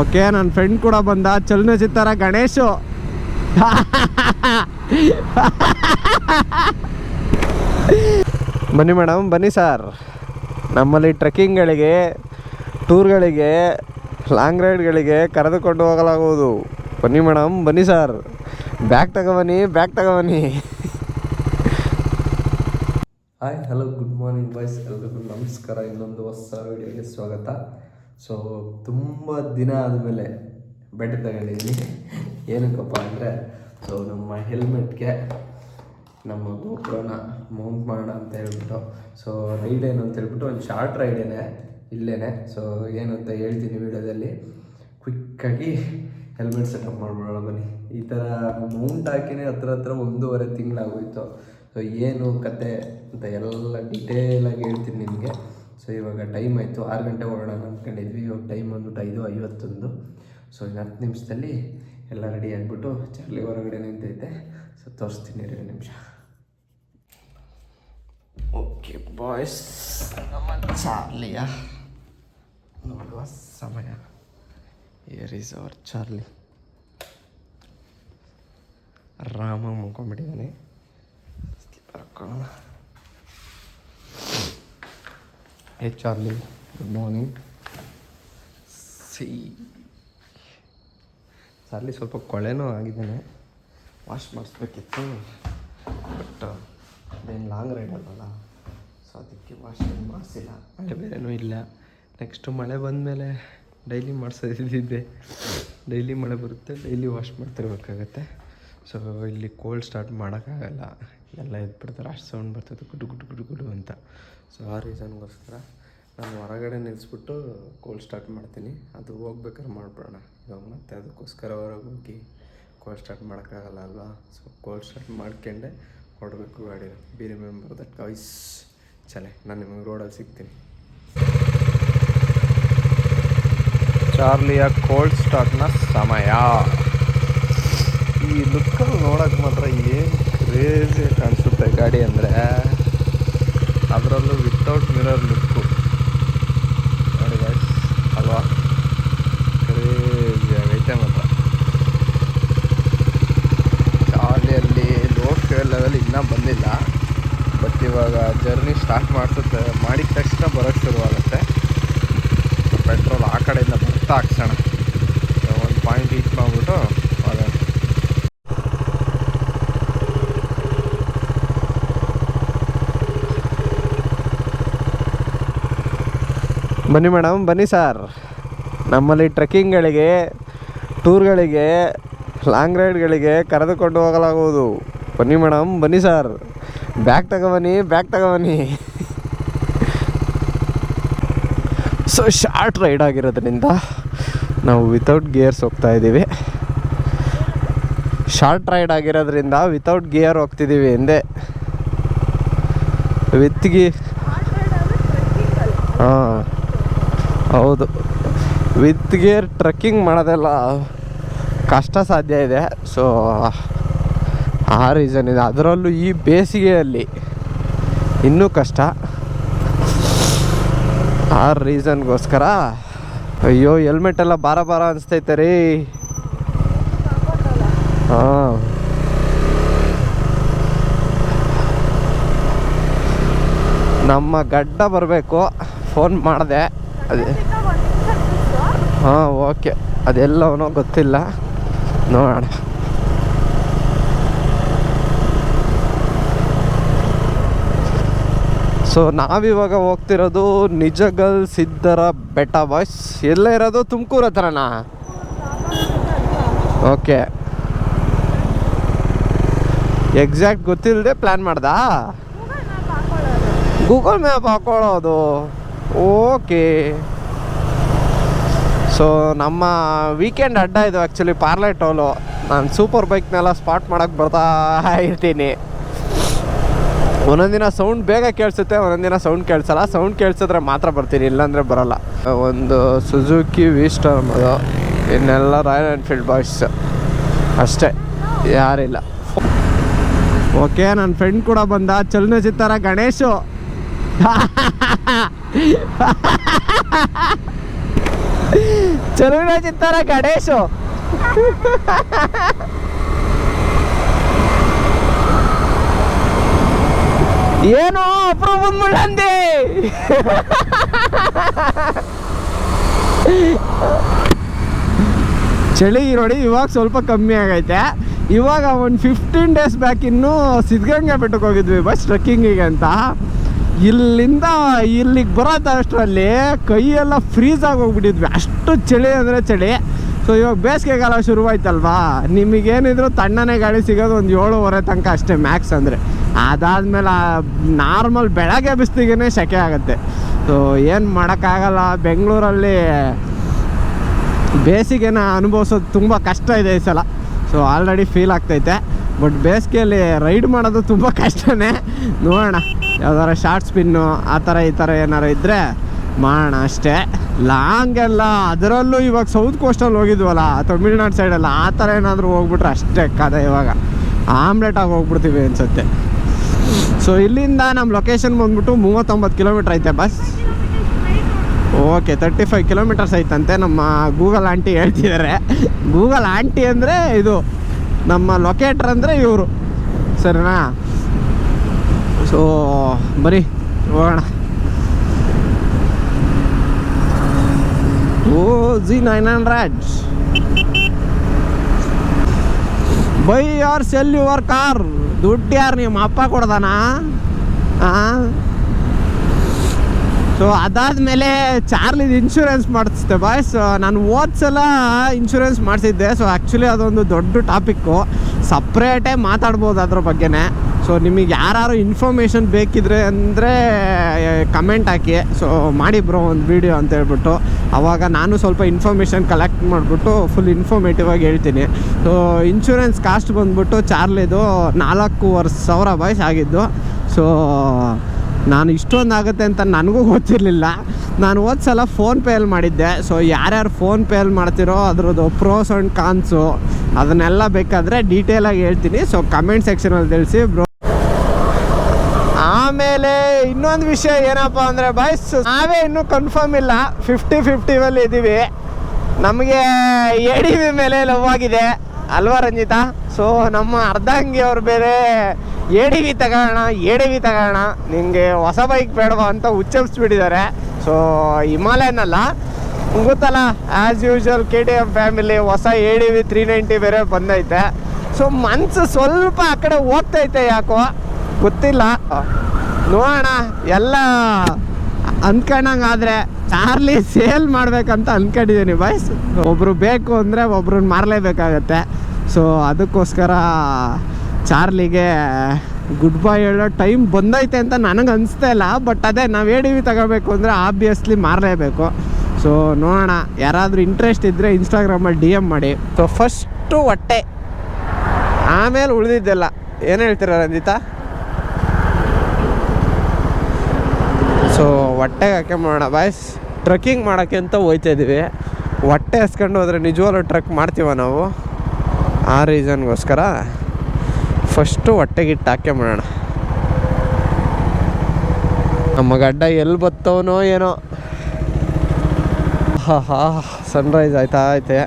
Okay ನನ್ನ friend ಕೂಡ ಬಂದ. ಚಲನಚಿತ್ರ ಗಣೇಶು. ಬನ್ನಿ ಮೇಡಮ್ ಬನ್ನಿ ಸರ್ ನಮ್ಮಲ್ಲಿ ಟ್ರೆಕ್ಕಿಂಗ್ಗಳಿಗೆ ಟೂರ್ಗಳಿಗೆ ಲಾಂಗ್ ರೈಡ್ಗಳಿಗೆ ಕರೆದುಕೊಂಡು ಹೋಗಲಾಗುವುದು. ಬನ್ನಿ ಮೇಡಮ್ ಬನ್ನಿ ಸರ್ ಬ್ಯಾಗ್ ತಗೊಬನ್ನಿ bag ತಗೊಬನ್ನಿ. Hi hello good morning boys ಎಲ್ರಿಗೂ ನಮಸ್ಕಾರ. ಇನ್ನೊಂದು ಹೊಸ ವಿಡಿಯೋಗೆ ಸ್ವಾಗತ. ಸೊ ತುಂಬ ದಿನ ಆದಮೇಲೆ ಬೆಡ್ ತಗೊಂಡಿದ್ದೀನಿ ಏನಕ್ಕಪ್ಪ ಅಂದರೆ ಸೊ ನಮ್ಮ ಹೆಲ್ಮೆಟ್ಗೆ ನಮ್ಮ ಗೋಪುರನ ಮೌಂಟ್ ಮಾಡೋಣ ಅಂತ ಹೇಳ್ಬಿಟ್ಟು ಸೊ ರೈಡ್ ಏನು ಅಂತ ಹೇಳ್ಬಿಟ್ಟು ಒಂದು ಶಾರ್ಟ್ ರೈಡೇನೆ ಇಲ್ಲೇ ಸೊ ಏನು ಅಂತ ಹೇಳ್ತೀನಿ ವಿಡಿಯೋದಲ್ಲಿ. ಕ್ವಿಕ್ಕಾಗಿ ಹೆಲ್ಮೆಟ್ ಸೆಟಪ್ ಮಾಡ್ಬಿಡೋಣ ಬನ್ನಿ. ಈ ಥರ ಮೌಂಟ್ ಹಾಕಿನೇ ಹತ್ರ ಹತ್ರ ಒಂದೂವರೆ ತಿಂಗಳಾಗೋಯ್ತು. ಸೊ ಏನು ಕತೆ ಅಂತ ಎಲ್ಲ ಡೀಟೇಲಾಗಿ ಹೇಳ್ತೀನಿ ನಿಮಗೆ. ಸೊ ಇವಾಗ ಟೈಮ್ ಆಯಿತು, ಆರು ಗಂಟೆ ಹೊರಡೋಣ ಅಂದ್ಕೊಂಡಿದ್ವಿ ಇವಾಗ ಟೈಮ್ ಬಂದ್ಬಿಟ್ಟು ಐದು ಐವತ್ತೊಂದು. ಸೊ ಇನ್ನು ಹತ್ತು ನಿಮಿಷದಲ್ಲಿ ಎಲ್ಲ ರೆಡಿ ಆಗಿಬಿಟ್ಟು ಚಾರ್ಲಿ ಹೊರಗಡೆ ನಿಂತೈತೆ. ಸೊ ತೋರಿಸ್ತೀನಿ ಎರಡು ನಿಮಿಷ. ಓಕೆ ಬಾಯ್ಸ್ ನಮ್ಮ ಚಾರ್ಲಿಯ. ನೋಡುವ ಸಮಯ. Here is our Charlie. Rama ಮುಗ್ಕೊಂಡ್ಬಿಟ್ಟಿದ್ದಾನೆ slipper hey Charlie good morning see Charlie ಸ್ವಲ್ಪ ಕೊಳೆನೂ ಆಗಿದ್ದಾನೆ. ವಾಶ್ ಮಾಡಿಸ್ಬೇಕಿತ್ತು. ಬಟ್ ಅದೇನು ಲಾಂಗ್ ರೈಡ್ ಅಲ್ವಲ್ಲ? ಸೊ ಅದಕ್ಕೆ ವಾಶ್ ಮಾಡಿಸಿಲ್ಲ. ಮಳೆ ಬೇರೆನೂ ಇಲ್ಲ. ನೆಕ್ಸ್ಟು ಮಳೆ ಬಂದಮೇಲೆ ಡೈಲಿ ಮಾಡಿಸೋದಿದ್ದೆ ಡೈಲಿ ಮಳೆ ಬರುತ್ತೆ ಡೈಲಿ ವಾಶ್ ಮಾಡ್ತಿರ್ಬೇಕಾಗತ್ತೆ. ಸೊ ಇಲ್ಲಿ ಕೋಲ್ಡ್ ಸ್ಟಾರ್ಟ್ ಮಾಡೋಕ್ಕಾಗಲ್ಲ. ಎಲ್ಲ ಎದ್ಬಿಡ್ತಾರೆ, ಅಷ್ಟು ಸೌಂಡ್ ಬರ್ತದೆ ಗುಡು ಗುಡು ಗುಡು ಗುಡು ಅಂತ. ಸೊ ಆ ರೀಸನ್ಗೋಸ್ಕರ ನಾನು ಹೊರಗಡೆ ನಿಲ್ಲಿಸ್ಬಿಟ್ಟು ಕೋಲ್ಡ್ ಸ್ಟಾರ್ಟ್ ಮಾಡ್ತೀನಿ. ಅದು ಹೋಗ್ಬೇಕಾದ್ರೆ ಮಾಡ್ಬಿಡೋಣ. ಇವಾಗ ಮತ್ತೆ ಅದಕ್ಕೋಸ್ಕರ ಹೊರಗೆ ಹೋಗಿ ಕೋಲ್ಡ್ ಸ್ಟಾರ್ಟ್ ಮಾಡೋಕ್ಕಾಗಲ್ಲ ಅಲ್ವಾ? ಸೊ ಕೋಲ್ಡ್ ಸ್ಟಾರ್ಟ್ ಮಾಡ್ಕೊಂಡೆ ಹೊರಡಬೇಕು ಗಾಡಿ. ಬಿ ರಿಮೆಂಬರ್ ದಟ್ ಗಾಯ್ಸ್ ಚಲೆ ನಾನು ನಿಮಗೆ ರೋಡಲ್ಲಿ ಸಿಗ್ತೀನಿ. ಚಾರ್ಲಿಯ ಕೋಲ್ಡ್ ಸ್ಟಾರ್ಟ್ನ ಸಮಯ. ಈ ಲುಕ್ಕಲ್ಲಿ ನೋಡೋಕೆ ಮಾತ್ರ ಏನು ಕ್ರೇಜಿ ಕಾಣಿಸುತ್ತೆ ಗಾಡಿ ಅಂದರೆ. ಅದರಲ್ಲೂ ವಿತೌಟ್ ಮಿರರ್ ಲುಕ್ಕು ನೋಡಿ ಗಾಯ್ಸ್ ಅಲ್ವಾ? ಕ್ರೇಜಿ ಆಗೈತೆ ಮಾತ್ರ. ಚಾರ್ಲಿಯಲ್ಲಿ ಲೋ ಫ್ಯೂಯಲ್ ಲೆವೆಲ್ ಇನ್ನೂ ಬಂದಿಲ್ಲ. ಬಟ್ ಇವಾಗ ಜರ್ನಿ ಸ್ಟಾರ್ಟ್ ಮಾಡಿಸುತ್ತೆ. ಮಾಡಿದ ತಕ್ಷಣ ಬರೋಕ್ಕೆ ಶುರುವಾಗುತ್ತೆ. ಪೆಟ್ರೋಲ್ ಆ ಕಡೆಯಿಂದ ಬರ್ತಾ ಹಾಕ್ಸೋಣ. ಒಂದು ಪಾಯಿಂಟ್ ರೀಚ್ ಮಾಡಿಬಿಟ್ಟು ಹೋಗೋಣ ಬನ್ನಿ ಮೇಡಮ್ ಬನ್ನಿ ಸರ್. ನಮ್ಮಲ್ಲಿ ಟ್ರೆಕ್ಕಿಂಗ್ಗಳಿಗೆ ಟೂರ್ಗಳಿಗೆ ಲಾಂಗ್ ರೈಡ್ಗಳಿಗೆ ಕರೆದುಕೊಂಡು ಹೋಗಲಾಗುವುದು. ಬನ್ನಿ ಮೇಡಮ್ ಬನ್ನಿ ಸರ್. ಬ್ಯಾಗ್ ತಗೊಬನ್ನಿ ಬ್ಯಾಗ್ ತಗೊಬನ್ನಿ. ಸೊ ಶಾರ್ಟ್ ರೈಡ್ ಆಗಿರೋದ್ರಿಂದ ನಾವು ವಿತೌಟ್ ಗಿಯರ್ಸ್ ಹೋಗ್ತಾ ಇದ್ದೀವಿ. ಶಾರ್ಟ್ ರೈಡ್ ಆಗಿರೋದ್ರಿಂದ ವಿತೌಟ್ ಗಿಯರ್ ಹೋಗ್ತಿದ್ದೀವಿ ಎಂದೇ. ವಿತ್ ಗಿ ಹಾಂ. ಹೌದು. ವಿತ್ ಗೇರ್ ಟ್ರೆಕ್ಕಿಂಗ್ ಮಾಡೋದೆಲ್ಲ ಕಷ್ಟ ಸಾಧ್ಯ ಇದೆ. ಸೊ ಆ ರೀಸನ್ ಇದೆ. ಅದರಲ್ಲೂ ಈ ಬೇಸಿಗೆಯಲ್ಲಿ ಇನ್ನೂ ಕಷ್ಟ. ಆ ರೀಸನ್ಗೋಸ್ಕರ ಅಯ್ಯೋ ಹೆಲ್ಮೆಟ್ ಎಲ್ಲ ಭಾರ ಭಾರ ಅನಿಸ್ತೈತೆ ರೀ. ಹಾಂ. ನಮ್ಮ ಗಡ್ಡ ಬರಬೇಕು. ಫೋನ್ ಮಾಡಿದೆ. ಅದೇ. ಹಾಂ, ಓಕೆ. ಅದೆಲ್ಲವನೋ ಗೊತ್ತಿಲ್ಲ. ನೋಡೋಣ. ಸೊ ನಾವಿವಾಗ ಹೋಗ್ತಿರೋದು ನಿಜಗಲ್ ಸಿದ್ಧರ ಬೆಟ್ಟ ಬಾಯ್ಸ್ ಎಲ್ಲ ಇರೋದು? ತುಮಕೂರು ಹತ್ರನಾ? ಓಕೆ. ಎಕ್ಸಾಕ್ಟ್ ಗೊತ್ತಿಲ್ಲದೆ ಪ್ಲ್ಯಾನ್ ಮಾಡ್ದಾ? ಗೂಗಲ್ ಮ್ಯಾಪ್ ಹಾಕೊಳ್ಳೋದು. ಓಕೆ ಸೊ ನಮ್ಮ ವೀಕೆಂಡ್ ಅಡ್ಡ ಇದು ಆ್ಯಕ್ಚುಲಿ ಪಾರ್ಲೆ ಟೋಲು ನಾನು ಸೂಪರ್ ಬೈಕ್ನೆಲ್ಲ ಸ್ಪಾಟ್ ಮಾಡೋಕ್ಕೆ ಬರ್ತಾ ಇರ್ತೀನಿ. ಒಂದೊಂದಿನ ಸೌಂಡ್ ಬೇಗ ಕೇಳಿಸುತ್ತೆ, ಒಂದೊಂದಿನ ಸೌಂಡ್ ಕೇಳಿಸಲ್ಲ. ಸೌಂಡ್ ಕೇಳಿಸಿದ್ರೆ ಮಾತ್ರ ಬರ್ತೀನಿ, ಇಲ್ಲಾಂದರೆ ಬರೋಲ್ಲ. ಒಂದು ಸುಜುಕಿ ವೀಸ್ಟ್ ಅನ್ನೋದು ಇನ್ನೆಲ್ಲ ರಾಯಲ್ ಎನ್ಫೀಲ್ಡ್ ಬಾಯ್ಸ್ ಅಷ್ಟೇ, ಯಾರಿಲ್ಲ. ಓಕೆ ನನ್ನ ಫ್ರೆಂಡ್ ಕೂಡ ಬಂದ. ಚಲನಚಿತ್ರ ಗಣೇಶು. ಚೆಲುವಿನ ಚಿತ್ತಾರ ಗಣೇಶು. ಏನು ಅಪ್ರೂಪದ ಮುಳ್ಳಂದಿ? ಚಳಿ ನೋಡಿ, ಇವಾಗ ಸ್ವಲ್ಪ ಕಮ್ಮಿ ಆಗೈತೆ. ಇವಾಗ ಒಂದು ಫಿಫ್ಟೀನ್ ಡೇಸ್ ಬ್ಯಾಕ್ ಇನ್ನೂ ಸಿದ್ಧಗಂಗಾ ಬೆಟ್ಟಕ್ಕೆ ಹೋಗಿದ್ವಿ ಬಸ್ ಟ್ರೆಕ್ಕಿಂಗಿಗೆ ಅಂತ. ಇಲ್ಲಿಂದ ಇಲ್ಲಿಗೆ ಬರೋದ ಅಷ್ಟರಲ್ಲಿ, ಕೈಯೆಲ್ಲ ಫ್ರೀಸ್ ಆಗಿ ಹೋಗ್ಬಿಟ್ಟಿದ್ವಿ ಅಷ್ಟು ಚಳಿ ಅಂದರೆ ಚಳಿ. ಸೊ ಇವಾಗ ಬೇಸಿಗೆಗಾಲ ಶುರುವಾಯ್ತಲ್ವಾ? ನಿಮಗೇನಿದ್ರು ತಣ್ಣನೆ ಗಾಳಿ ಸಿಗೋದು ಒಂದು ಏಳುವರೆ ತನಕ ಅಷ್ಟೇ ಮ್ಯಾಕ್ಸ್ ಅಂದರೆ. ಅದಾದಮೇಲೆ ನಾರ್ಮಲ್ ಬೆಳಗ್ಗೆ ಬಿಸ್ಲಿಗೆ ಸೆಕೆ ಆಗುತ್ತೆ. ಸೊ ಏನು ಮಾಡೋಕ್ಕಾಗಲ್ಲ. ಬೆಂಗಳೂರಲ್ಲಿ ಬೇಸಿಗೆನ ಅನುಭವಿಸೋದು ತುಂಬ ಕಷ್ಟ ಇದೆ ಈ ಸಲ. ಸೊ ಆಲ್ರೆಡಿ ಫೀಲ್ ಆಗ್ತೈತೆ. ಬಟ್ ಬೇಸಿಗೆಯಲ್ಲಿ ರೈಡ್ ಮಾಡೋದು ತುಂಬ ಕಷ್ಟನೇ. ನೋಡೋಣ, ಯಾವ್ದಾರ ಶಾರ್ಟ್ ಸ್ಪಿನ್ನು ಆ ಥರ ಈ ಥರ ಏನಾರು ಇದ್ದರೆ ಮಾಡೋಣ ಅಷ್ಟೇ. ಲಾಂಗ್ ಎಲ್ಲ, ಅದರಲ್ಲೂ ಇವಾಗ ಸೌತ್ ಕೋಸ್ಟಲ್ಲಿ ಹೋಗಿದ್ವಲ್ಲ, ತಮಿಳ್ನಾಡು ಸೈಡೆಲ್ಲ ಆ ಥರ ಏನಾದರೂ ಹೋಗ್ಬಿಟ್ರೆ ಅಷ್ಟೇ ಕದ ಇವಾಗ. ಆಮ್ಲೆಟಾಗಿ ಹೋಗ್ಬಿಡ್ತೀವಿ ಅನಿಸುತ್ತೆ. ಸೊ ಇಲ್ಲಿಂದ ನಮ್ಮ ಲೊಕೇಶನ್ ಬಂದ್ಬಿಟ್ಟು ಮೂವತ್ತೊಂಬತ್ತು ಕಿಲೋಮೀಟ್ರ್ ಐತೆ ಬಸ್ ಓಕೆ ತರ್ಟಿ ಫೈವ್ ಕಿಲೋಮೀಟರ್ಸ್ ಐತಂತೆ ನಮ್ಮ ಗೂಗಲ್ ಆಂಟಿ ಹೇಳ್ತಿದ್ದಾರೆ ಗೂಗಲ್ ಆಂಟಿ ಅಂದರೆ ಇದು ನಮ್ಮ ಲೊಕೇಟ್ರ್ ಅಂದರೆ ಇವರು. ಸರಿನಾ? ಸೊ ಬರೀ ಹೋಗೋಣ. O G nine hundred by R sell your car ದುಡ್ಡು ಯಾರು ನಿಮ್ಮ ಅಪ್ಪ ಕೊಡ್ದಾನ? ಹಾಂ ಸೊ ಅದಾದಮೇಲೆ ಚಾರ್ಲಿದು ಇನ್ಶೂರೆನ್ಸ್ ಮಾಡಿಸ್ದೆ ಬಾಯ್ಸ್ ನಾನು ಸಲ ಇನ್ಶೂರೆನ್ಸ್ ಮಾಡಿಸಿದ್ದೆ ಸೊ ಆ್ಯಕ್ಚುಲಿ ಅದೊಂದು ದೊಡ್ಡ ಟಾಪಿಕ್ಕು ಸಪ್ರೇಟೇ ಮಾತಾಡ್ಬೋದು ಅದ್ರ ಬಗ್ಗೆನೇ. ಸೊ ನಿಮಗೆ ಯಾರು ಇನ್ಫಾರ್ಮೇಷನ್ ಬೇಕಿದ್ರೆ ಅಂದರೆ ಕಮೆಂಟ್ ಹಾಕಿ. ಸೊ ಮಾಡಿ ಬ್ರೋ ಒಂದು ವೀಡಿಯೋ ಅಂತ ಹೇಳ್ಬಿಟ್ಟು. ಆವಾಗ ನಾನು ಸ್ವಲ್ಪ ಇನ್ಫಾರ್ಮೇಷನ್ ಕಲೆಕ್ಟ್ ಮಾಡಿಬಿಟ್ಟು ಫುಲ್ ಇನ್ಫಾರ್ಮೇಟಿವ್ ಆಗಿ ಹೇಳ್ತೀನಿ. ಸೊ ಇನ್ಶೂರೆನ್ಸ್ ಕಾಸ್ಟ್ ಬಂದ್ಬಿಟ್ಟು ಚಾರ್ಲಿದು ನಾಲ್ಕೂವರೆ ಸಾವಿರ ಬಾಯ್ಸ್ ಆಗಿದ್ದು. ಸೊ ನಾನು ಇಷ್ಟೊಂದು ಆಗುತ್ತೆ ಅಂತ ನನಗೂ ಗೊತ್ತಿರಲಿಲ್ಲ. ನಾನು ಹೋದ ಸಲ ಫೋನ್ಪೇಯಲ್ಲಿ ಮಾಡಿದ್ದೆ. ಸೊ ಯಾರ್ಯಾರು ಫೋನ್ಪೇಯಲ್ಲಿ ಮಾಡ್ತಿರೋ ಅದ್ರದ್ದು ಪ್ರೋಸ್ ಆ್ಯಂಡ್ ಕಾನ್ಸು ಅದನ್ನೆಲ್ಲ ಬೇಕಾದರೆ ಡೀಟೇಲಾಗಿ ಹೇಳ್ತೀನಿ. ಸೊ ಕಮೆಂಟ್ ಸೆಕ್ಷನಲ್ಲಿ ತಿಳಿಸಿ ಬ್ರೋ ಆಮೇಲೆ ಇನ್ನೊಂದು ವಿಷಯ ಏನಪ್ಪ ಅಂದರೆ ಬಾಯ್ಸ್ ನಾವೇ ಇನ್ನೂ ಕನ್ಫರ್ಮ್ ಇಲ್ಲ. ಫಿಫ್ಟಿ ಫಿಫ್ಟಿವಲ್ಲಿ ಇದ್ದೀವಿ ನಮಗೆ ಎ ಡಿ ವಿ ಮೇಲೆ ಲವ್ ಆಗಿದೆ. ಅಲ್ವಾ ರಂಜಿತಾ? ಸೊ ನಮ್ಮ ಅರ್ಧಂಗಿ ಅವ್ರು ಬೇರೆ. ಎ ಡಿ ವಿ ತಗೋಣ ಎ ಡಿ ವಿ ತಗೋಣ ನಿಮಗೆ ಹೊಸ ಬೈಕ್ ಬೇಡವಾ ಅಂತ ಉಚ್ಚರಿಸ್ಬಿಟ್ಟಿದ್ದಾರೆ. ಸೊ ಹಿಮಾಲಯನಲ್ಲ, ಗೊತ್ತಲ್ಲ as usual K T F family ಹೊಸ A D V three ninety ಬೇರೆ ಬಂದೈತೆ. ಸೊ ಮನಸ್ಸು ಸ್ವಲ್ಪ ಆ ಕಡೆ ಹೋಗ್ತೈತೆ ಯಾಕೋ, ಗೊತ್ತಿಲ್ಲ. ನೋಡೋಣ, ಎಲ್ಲ ಅಂದ್ಕೊಂಡಂಗಾದ್ರೆ ಚಾರ್ಲಿ ಸೇಲ್ ಮಾಡಬೇಕಂತ ಅಂದ್ಕೊಂಡಿದ್ದೀನಿ ಬಾಯ್ಸ್ ಒಬ್ಬರು ಬೇಕು ಅಂದರೆ ಒಬ್ರನ್ನ ಮಾರಲೇಬೇಕಾಗತ್ತೆ. ಸೊ ಅದಕ್ಕೋಸ್ಕರ ಚಾರ್ಲಿಗೆ ಗುಡ್ ಬೈ ಹೇಳೋ ಟೈಮ್ ಬಂದೈತೆ ಅಂತ ನನಗೆ ಅನಿಸ್ತಾ ಇಲ್ಲ ಬಟ್ ಅದೇ ನಾವು ಎ ಡಿ ವಿ ತಗೋಬೇಕು ಅಂದರೆ ಆಬ್ವಿಯಸ್ಲಿ ಮಾರಲೇಬೇಕು. ಸೊ ನೋಡೋಣ. ಯಾರಾದರೂ ಇಂಟ್ರೆಸ್ಟ್ ಇದ್ದರೆ ಇನ್ಸ್ಟಾಗ್ರಾಮಲ್ಲಿ ಡಿ ಎಂ ಮಾಡಿ. ಸೊ ಫಸ್ಟು ಹೊಟ್ಟೆ. ಆಮೇಲೆ ಉಳಿದಿದ್ದೆಲ್ಲ. ಏನು ಹೇಳ್ತೀರ ರಂಜಿತಾ? ಸೊ ಹೊಟ್ಟೆಗೆ ಮಾಡೋಣ. ಬಾಯ್ಸ್ ಟ್ರಕ್ಕಿಂಗ್ ಮಾಡೋಕ್ಕೆ ಅಂತ ಹೋಯ್ತಾ ಇದ್ದೀವಿ ಹೊಟ್ಟೆ ಹಸ್ಕೊಂಡು ಹೋದರೆ ನಿಜವಾಗ್ಲೂ ಟ್ರಕ್ ಮಾಡ್ತೀವ ನಾವು? ಆ ರೀಸನ್ಗೋಸ್ಕರ ಫಸ್ಟು ಹೊಟ್ಟೆಗಿಟ್ಟು ಮಾಡೋಣ ನಮ್ಮ ಗಡ್ಡ ಎಲ್ಲಿ ಬತ್ತವನೋ ಏನೋ. ಹಾ ಹಾ ಸನ್ರೈಸ್ ಆಯ್ತಾ. ಐತೆ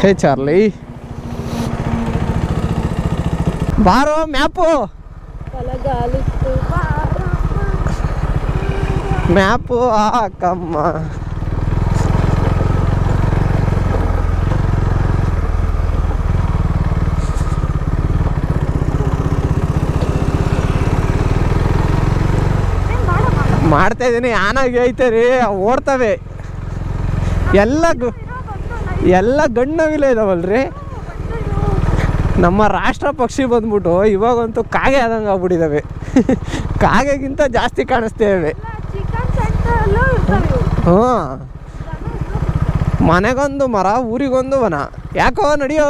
ಹೇ ಚಾರ್ಲಿ. ಬಾರೋ ಮ್ಯಾಪು. ಮ್ಯಾಪು ಹಾಕಮ್ಮ ಮಾಡ್ತಾ ಇದ್ದೀನಿ ಆನಾಗಿ ಐತೆ ರೀ ಓಡ್ತವೆ. ಎಲ್ಲ ಎಲ್ಲ ಗಣ್ಣವಿಲ್ಲ ಇದಾವಲ್ರಿ? ನಮ್ಮ ರಾಷ್ಟ್ರ ಪಕ್ಷಿ ಬಂದ್ಬಿಟ್ಟು ಇವಾಗಂತೂ ಕಾಗೆ ಆದಂಗೆ ಆಗ್ಬಿಟ್ಟಿದ್ದಾವೆ ಕಾಗೆಗಿಂತ ಜಾಸ್ತಿ ಕಾಣಿಸ್ತೇವೆ ಹ್ಞೂ. ಮನೆಗೊಂದು ಮರ ಊರಿಗೊಂದು ವನ. ಯಾಕೋ ನಡಿಯೋ?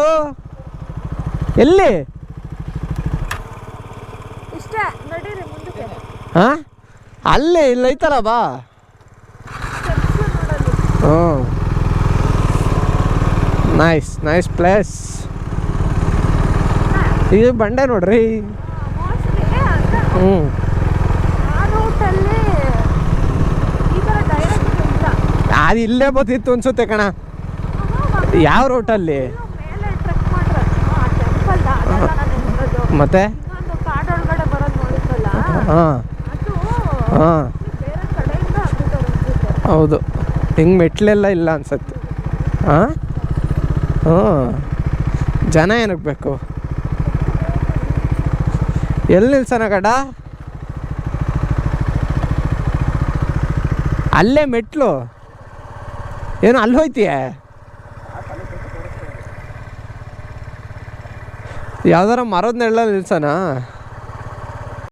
ಎಲ್ಲಿ? ಹಾಂ? ಅಲ್ಲೇ ಇಲ್ಲ ಐತಲ್ಲ ಬಾ. ಹ್ಞೂ. ನೈಸ್ ನೈಸ್ ಪ್ಲೇಸ್ ಇದು ಬಂಡೆ ನೋಡ್ರಿ. ಹ್ಞೂ. ಅದು ಇಲ್ಲೇ ಬತ್ತಿತ್ತು ಅನ್ಸುತ್ತೆ ಕಣ. ಯಾವ ರೂಟಲ್ಲಿ? ಮತ್ತೆ? ಹಾಂ. ಹಾಂ. ಹೌದು. ಹಿಂಗೆ ಮೆಟ್ಲೆಲ್ಲ ಇಲ್ಲ ಅನ್ಸತ್ತೆ. ಹಾಂ? ಹ್ಞೂ ಜನ ಏನಕ್ಕೆ ಬೇಕು? ಎಲ್ಲಿ ನಿಲ್ಸೋಣ ಗಡ? ಅಲ್ಲೇ ಮೆಟ್ಲು? ಏನು ಅಲ್ಲಿ ಹೋಯ್ತೀಯ? ಯಾವ್ದಾರ ಮರದ ನೆರಳಲ್ಲಿ ನಿಲ್ಸೋಣ?